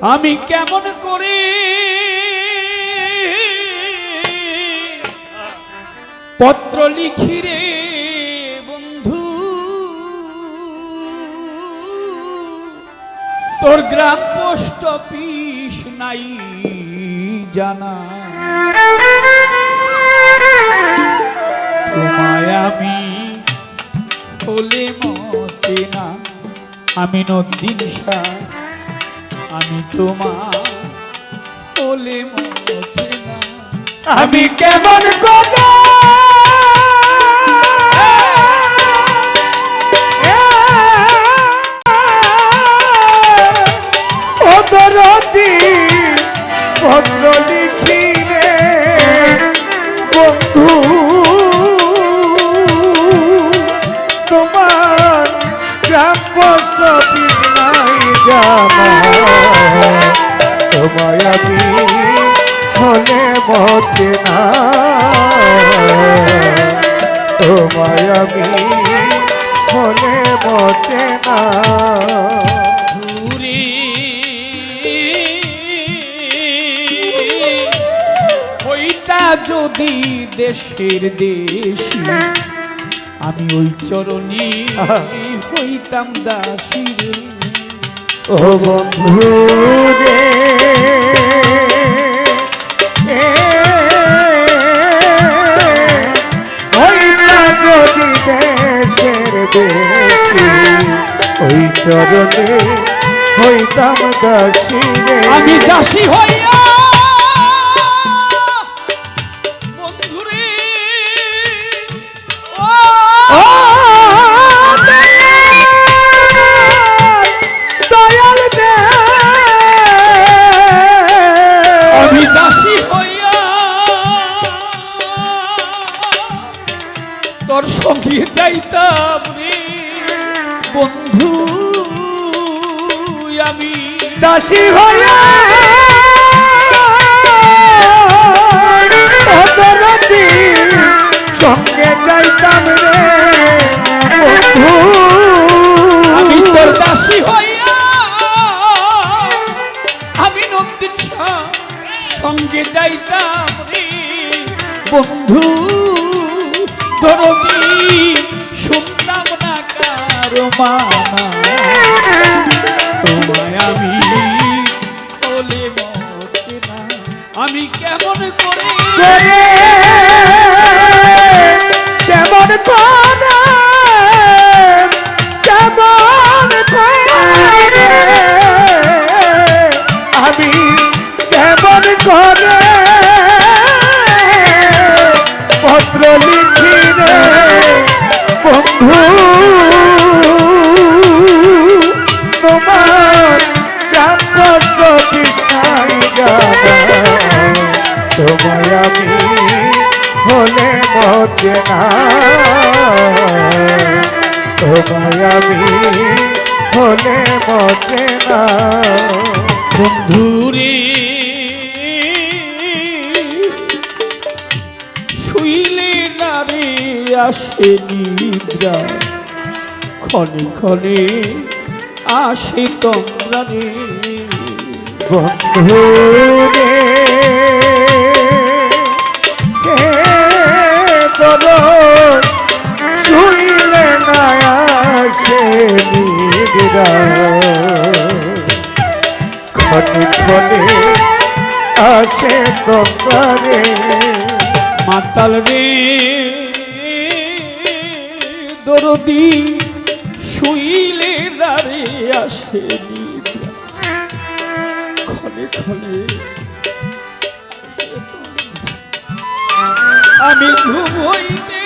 আমি কেমন করে পত্র লিখি রে বন্ধু? তোর গ্রাম পোস্ট অফিস নাই জানা। আমি হলে মচে না। আমি নদীন শাহ তোমার হলে মচে না আমি কেমন করে অদরদি পত্র লিখি রে বন্ধু তোমার গ্রাম বসতি নাই জানা আমি হলে মতে না। তোমায় আমি হলে মতে না। ওইটা যদি দেশের দেশি আমি ওই চরণে হইতাম দাসী। ও বন্ধু রে ওই চরণে হইতাম দাসী আমি দাসী হইয়া দাসী হইয়া সঙ্গে যাইতাম রে বন্ধু। আমি তোর দাসী হইয়া আমি নন্দিন সঙ্গে যাইতাম রে বন্ধু। ধরবি শুনতাম না কারও মানা আমি কেমন করে মতে না। বন্ধুরে শুইলে না রে আসে নিদ্রা। ক্ষণে ক্ষণে আসে তোমরা রে। বন্ধু রে ক্ষণে আসে তোমারে মাতাল রে দরদি শুইলে রে আসে ক্ষণে আমি ঘুম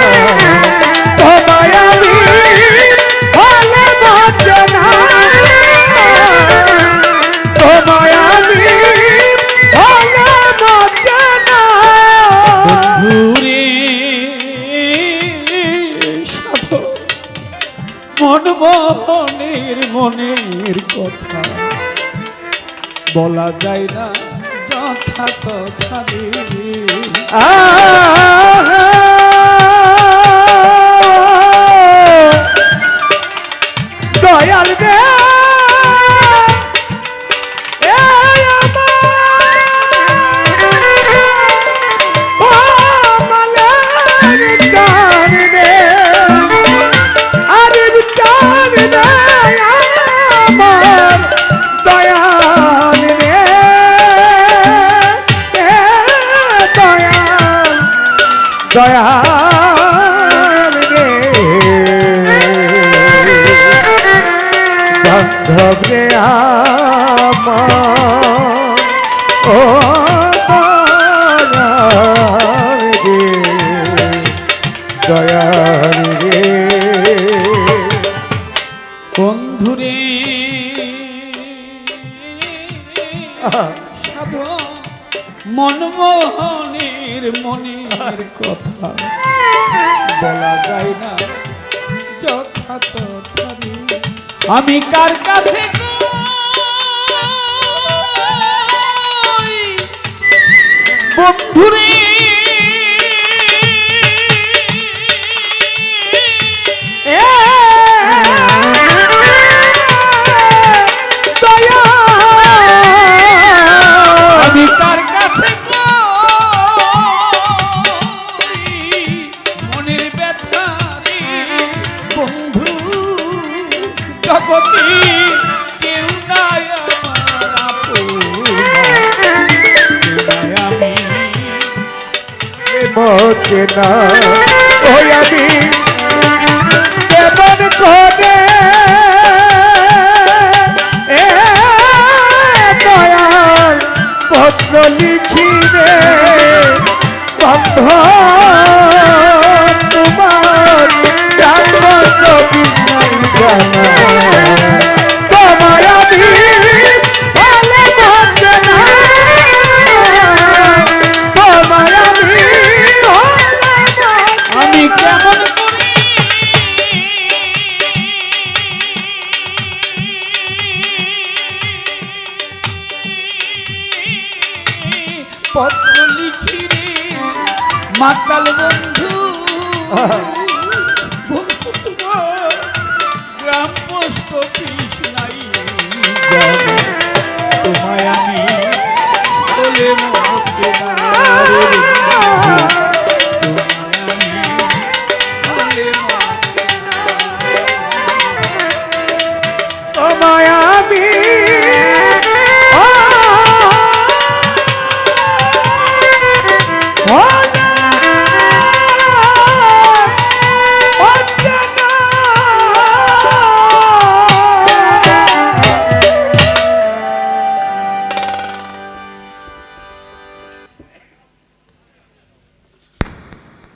মন বনের মনের কথা। বলা যায় না যথা কথা মনমোহনের মনের কথা বলা যায় না। যথাত আমি কার কাছে বন্ধুরে লাগে না। পত্র লিখি মাতাল বন্ধু। তোমায় আমি বলে মরতে না